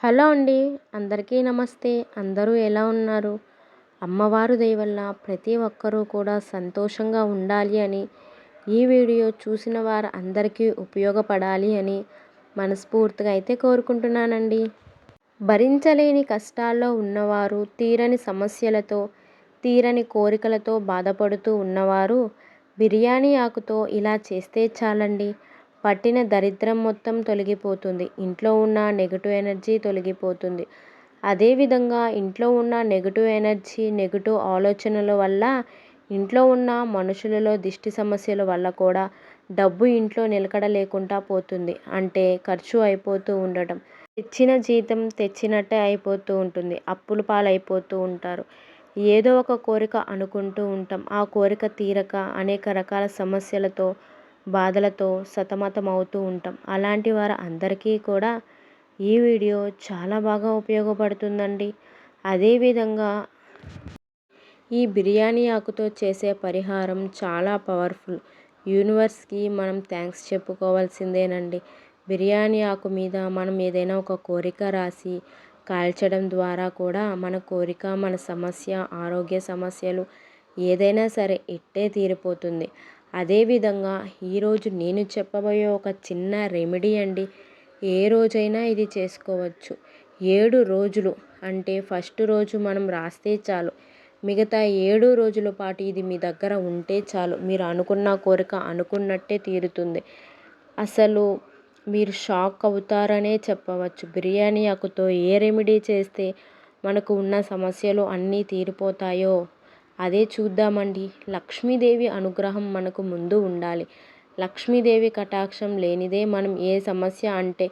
Hello అండి అందరికీ నమస్తే. అందరూ ఎలా ఉన్నారు? అమ్మవారు దయవల్ల ప్రతి ఒక్కరూ కూడా సంతోషంగా ఉండాలి అని ఈ వీడియో చూసిన వారు అందరికీ ఉపయోగపడాలి అని మనస్ఫూర్తిగా అయితే కోరుకుంటున్నానండి. భరించలేని కష్టాల్లో ఉన్నవారు తీరని సమస్యలతో తీరని కోరికలతో బాధపడుతూ ఉన్నవారు బిర్యానీ ఆకుతో ఇలా చేస్తే చాలండి. పట్టిన దరిద్రం మొత్తం తొలగిపోతుంది. ఇంట్లో ఉన్న నెగిటివ్ ఎనర్జీ తొలగిపోతుంది. అదేవిధంగా ఇంట్లో ఉన్న నెగిటివ్ ఎనర్జీ నెగిటివ్ ఆలోచనల వల్ల ఇంట్లో ఉన్న మనుషులలో దిష్టి సమస్యల వల్ల కూడా డబ్బు ఇంట్లో నిలకడ లేకుండా పోతుంది. అంటే ఖర్చు అయిపోతూ ఉండటం. తెచ్చిన జీతం తెచ్చినట్టే అయిపోతూ ఉంటుంది. అప్పుల పాలైపోతూ ఉంటారు. ఏదో ఒక కోరిక అనుకుంటూ ఉంటాం. ఆ కోరిక తీరక అనేక రకాల సమస్యలతో బాధలతో సతమతం అవుతూ ఉంటాం. అలాంటి వారు అందరికీ కూడా ఈ వీడియో చాలా బాగా ఉపయోగపడుతుందండి. అదేవిధంగా ఈ బిర్యానీ ఆకుతో చేసే పరిహారం చాలా పవర్ఫుల్. యూనివర్స్కి మనం థ్యాంక్స్ చెప్పుకోవాల్సిందేనండి. బిర్యానీ ఆకు మీద మనం ఏదైనా ఒక కోరిక రాసి కాల్చడం ద్వారా కూడా మన కోరిక మన సమస్య ఆరోగ్య సమస్యలు ఏదైనా సరే ఇట్టే తీరిపోతుంది. అదేవిధంగా ఈరోజు నేను చెప్పబోయే ఒక చిన్న రెమెడీ అండి. ఏ రోజైనా ఇది చేసుకోవచ్చు. ఏడు రోజులు అంటే ఫస్ట్ రోజు మనం రాస్తే చాలు. మిగతా ఏడు రోజుల పాటు ఇది మీ దగ్గర ఉంటే చాలు. మీరు అనుకున్న కోరిక అనుకున్నట్టే తీరుతుంది. అసలు మీరు షాక్ అవుతారనే చెప్పవచ్చు. బిర్యానీ ఆకుతో ఏ రెమెడీ చేస్తే మనకు ఉన్న సమస్యలు అన్నీ తీరిపోతాయో? అదే చూద్దామండి. లక్ష్మీదేవి అనుగ్రహం మనకు ముందు ఉండాలి. లక్ష్మీదేవి కటాక్షం లేనిదే మనం ఏ సమస్య అంటే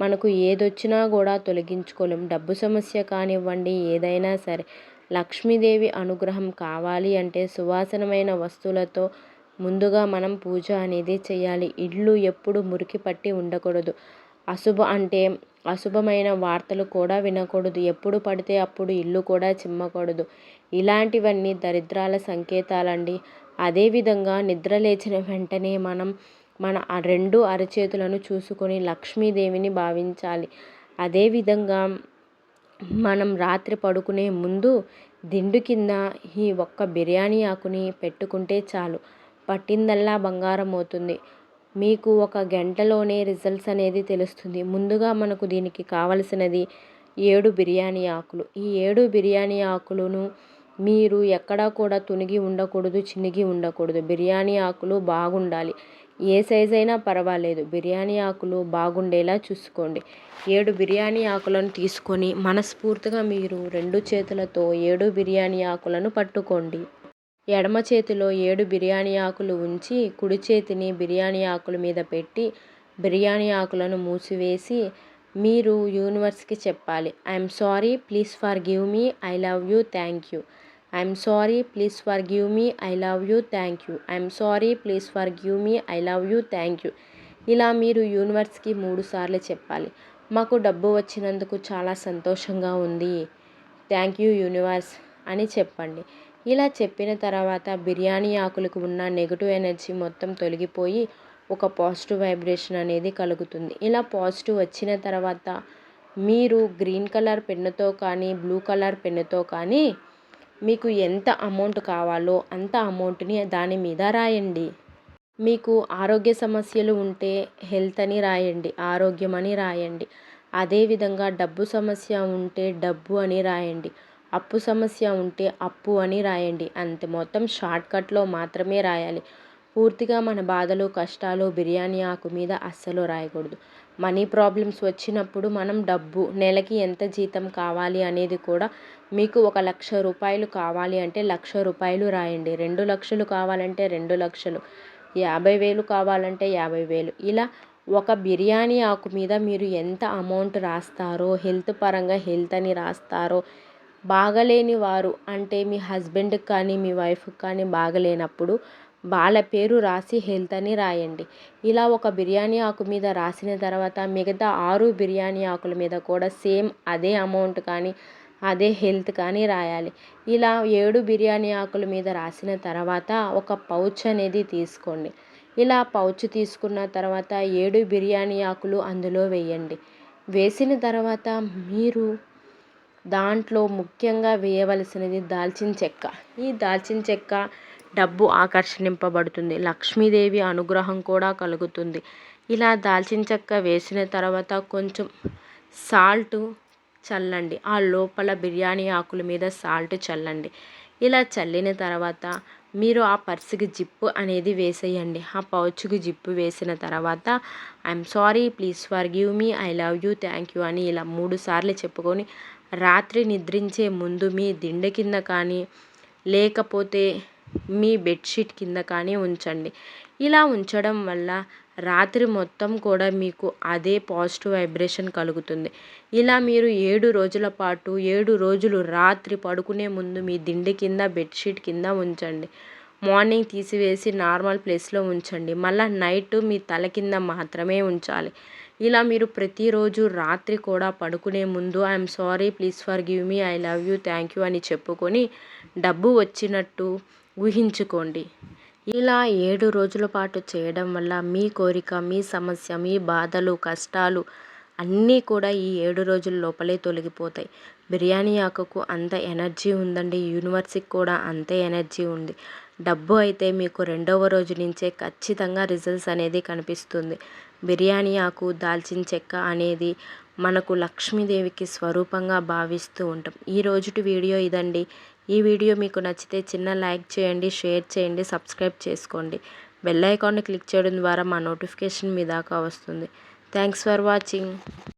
మనకు ఏదొచ్చినా కూడా తొలగించుకోలేం. డబ్బు సమస్య కానివ్వండి ఏదైనా సరే. లక్ష్మీదేవి అనుగ్రహం కావాలి అంటే సువాసనమైన వస్తువులతో ముందుగా మనం పూజ అనేది చేయాలి. ఇల్లు ఎప్పుడు మురికి పట్టి ఉండకూడదు. అశుభ అంటే అశుభమైన వార్తలు కూడా వినకూడదు. ఎప్పుడు పడితే అప్పుడు ఇల్లు కూడా చిమ్మకూడదు. ఇలాంటివన్నీ దరిద్రాల సంకేతాలండి. అదేవిధంగా నిద్ర లేచిన వెంటనే మనం మన రెండు అరచేతులను చూసుకొని లక్ష్మీదేవిని భావించాలి. అదేవిధంగా మనం రాత్రి పడుకునే ముందు దిండు కింద ఈ ఒక్క బిర్యానీ ఆకుని పెట్టుకుంటే చాలు. పట్టిందల్లా బంగారం అవుతుంది. మీకు ఒక గంటలోనే రిజల్ట్స్ అనేది తెలుస్తుంది. ముందుగా మనకు దీనికి కావలసినది ఏడు బిర్యానీ ఆకులు. ఈ ఏడు బిర్యానీ ఆకులను మీరు ఎక్కడా కూడా తునిగి ఉండకూడదు చినిగి ఉండకూడదు. బిర్యానీ ఆకులు బాగుండాలి. ఏ సైజ్ అయినా పర్వాలేదు. బిర్యానీ ఆకులు బాగుండేలా చూసుకోండి. ఏడు బిర్యానీ ఆకులను తీసుకొని మనస్ఫూర్తిగా మీరు రెండు చేతులతో ఏడు బిర్యానీ ఆకులను పట్టుకోండి. ఎడమ చేతిలో ఏడు బిర్యానీ ఆకులు ఉంచి కుడి చేతిని బిర్యానీ ఆకుల మీద పెట్టి బిర్యానీ ఆకులను మూసివేసి మీరు యూనివర్స్కి చెప్పాలి. I'm sorry please forgive me I love you thank you. I'm sorry please forgive me I love you thank you. I'm sorry please forgive me I love you thank you. ఇలా మీరు యూనివర్స్కి మూడు సార్లు చెప్పాలి. మాకు డబ్బు వచ్చినందుకు చాలా సంతోషంగా ఉంది. Thank you universe. అని చెప్పండి. ఇలా చెప్పిన తర్వాత బిర్యానీ ఆకులకు ఉన్న నెగిటివ్ ఎనర్జీ మొత్తం తొలగిపోయి ఒక పాజిటివ్ వైబ్రేషన్ అనేది కలుగుతుంది. ఇలా పాజిటివ్ వచ్చిన తర్వాత మీరు గ్రీన్ కలర్ పెన్నుతో కానీ బ్లూ కలర్ పెన్నుతో కానీ మీకు ఎంత అమౌంట్ కావాలో అంత అమౌంట్ని దాని మీద రాయండి. మీకు ఆరోగ్య సమస్యలు ఉంటే హెల్త్ అని రాయండి ఆరోగ్యం అని రాయండి. అదేవిధంగా డబ్బు సమస్య ఉంటే డబ్బు అని రాయండి. అప్పు సమస్య ఉంటే అప్పు అని రాయండి. అంతే. మొత్తం షార్ట్కట్లో మాత్రమే రాయాలి. పూర్తిగా మన బాధలు కష్టాలు బిర్యానీ ఆకు మీద అస్సలు రాయకూడదు. మనీ ప్రాబ్లమ్స్ వచ్చినప్పుడు మనం డబ్బు నెలకి ఎంత జీతం కావాలి అనేది కూడా మీకు ఒక లక్ష రూపాయలు కావాలి అంటే లక్ష రూపాయలు రాయండి. రెండు లక్షలు కావాలంటే రెండు లక్షలు యాభై వేలు కావాలంటే యాభై వేలు. ఇలా ఒక బిర్యానీ ఆకు మీద మీరు ఎంత అమౌంట్ రాస్తారో హెల్త్ పరంగా హెల్త్ అని రాస్తారో బాగలేని వారు అంటే మీ హస్బెండ్కి కానీ మీ వైఫ్కి కానీ బాగలేనప్పుడు వాళ్ళ పేరు రాసి హెల్త్ అని రాయండి. ఇలా ఒక బిర్యానీ ఆకు మీద రాసిన తర్వాత మిగతా ఆరు బిర్యానీ ఆకుల మీద కూడా సేమ్ అదే అమౌంట్ కానీ అదే హెల్త్ కానీ రాయాలి. ఇలా ఏడు బిర్యానీ ఆకుల మీద రాసిన తర్వాత ఒక పౌచ్ అనేది తీసుకోండి. ఇలా పౌచ్ తీసుకున్న తర్వాత ఏడు బిర్యానీ ఆకులు అందులో వేయండి. వేసిన తర్వాత మీరు దాంట్లో ముఖ్యంగా వేయవలసినది దాల్చిన చెక్క. ఈ దాల్చిన చెక్క డబ్బు ఆకర్షింపబడుతుంది. లక్ష్మీదేవి అనుగ్రహం కూడా కలుగుతుంది. ఇలా దాల్చిన చెక్క వేసిన తర్వాత కొంచెం సాల్ట్ చల్లండి. ఆ లోపల బిర్యానీ ఆకుల మీద సాల్ట్ చల్లండి. ఇలా చల్లిన తర్వాత మీరు ఆ పర్సుకి జిప్పు అనేది వేసేయండి. ఆ పౌచ్కి జిప్పు వేసిన తర్వాత I'm sorry please forgive me I love you thank you అని ఇలా మూడు సార్లు చెప్పుకొని రాత్రి నిద్రించే ముందు మీ దిండె కింద కానీ లేకపోతే మీ బెడ్షీట్ కింద కానీ ఉంచండి. ఇలా ఉంచడం వల్ల రాత్రి మొత్తం కూడా మీకు అదే పాజిటివ్ వైబ్రేషన్ కలుగుతుంది. ఇలా మీరు ఏడు రోజుల పాటు ఏడు రోజులు రాత్రి పడుకునే ముందు మీ దిండి కింద బెడ్షీట్ కింద ఉంచండి. మార్నింగ్ తీసివేసి నార్మల్ ప్లేస్లో ఉంచండి. మళ్ళీ నైట్ మీ తల కింద మాత్రమే ఉంచాలి. ఇలా మీరు ప్రతిరోజు రాత్రి కూడా పడుకునే ముందు I'm sorry please forgive me I love you thank you అని చెప్పుకొని డబ్బు వచ్చినట్టు ఊహించుకోండి. ఇలా ఏడు రోజుల పాటు చేయడం వల్ల మీ కోరిక మీ సమస్య మీ బాధలు కష్టాలు అన్నీ కూడా ఈ ఏడు రోజుల లోపలే తొలగిపోతాయి. బిర్యానీ ఆకుకు అంత ఎనర్జీ ఉందండి యూనివర్స్కి కూడా అంతే ఎనర్జీ ఉంది. డబ్బు అయితే మీకు రెండవ రోజు నుంచే ఖచ్చితంగా రిజల్ట్స్ అనేది కనిపిస్తుంది. బిర్యానీ ఆకు దాల్చిన చెక్క అనేది మనకు లక్ష్మీదేవికి స్వరూపంగా భావిస్తూ ఉంటాం. ఈ రోజుటి వీడియో ఇదండి. ఈ వీడియో మీకు నచ్చితే చిన్న లైక్ చేయండి షేర్ చేయండి సబ్స్క్రైబ్ చేసుకోండి. బెల్ ఐకాన్ని క్లిక్ చేయడం ద్వారా మా నోటిఫికేషన్ మీ దాకా వస్తుంది. Thanks for watching.